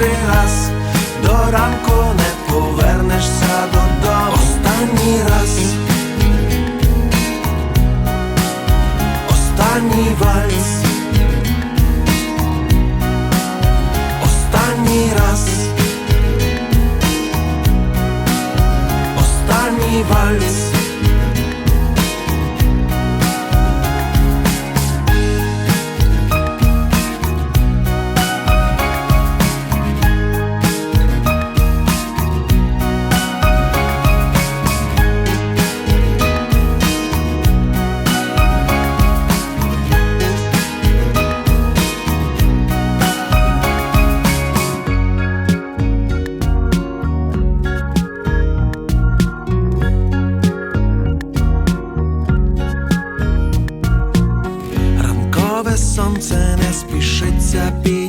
перший раз до ранку не повернешся додому. Останній раз. I've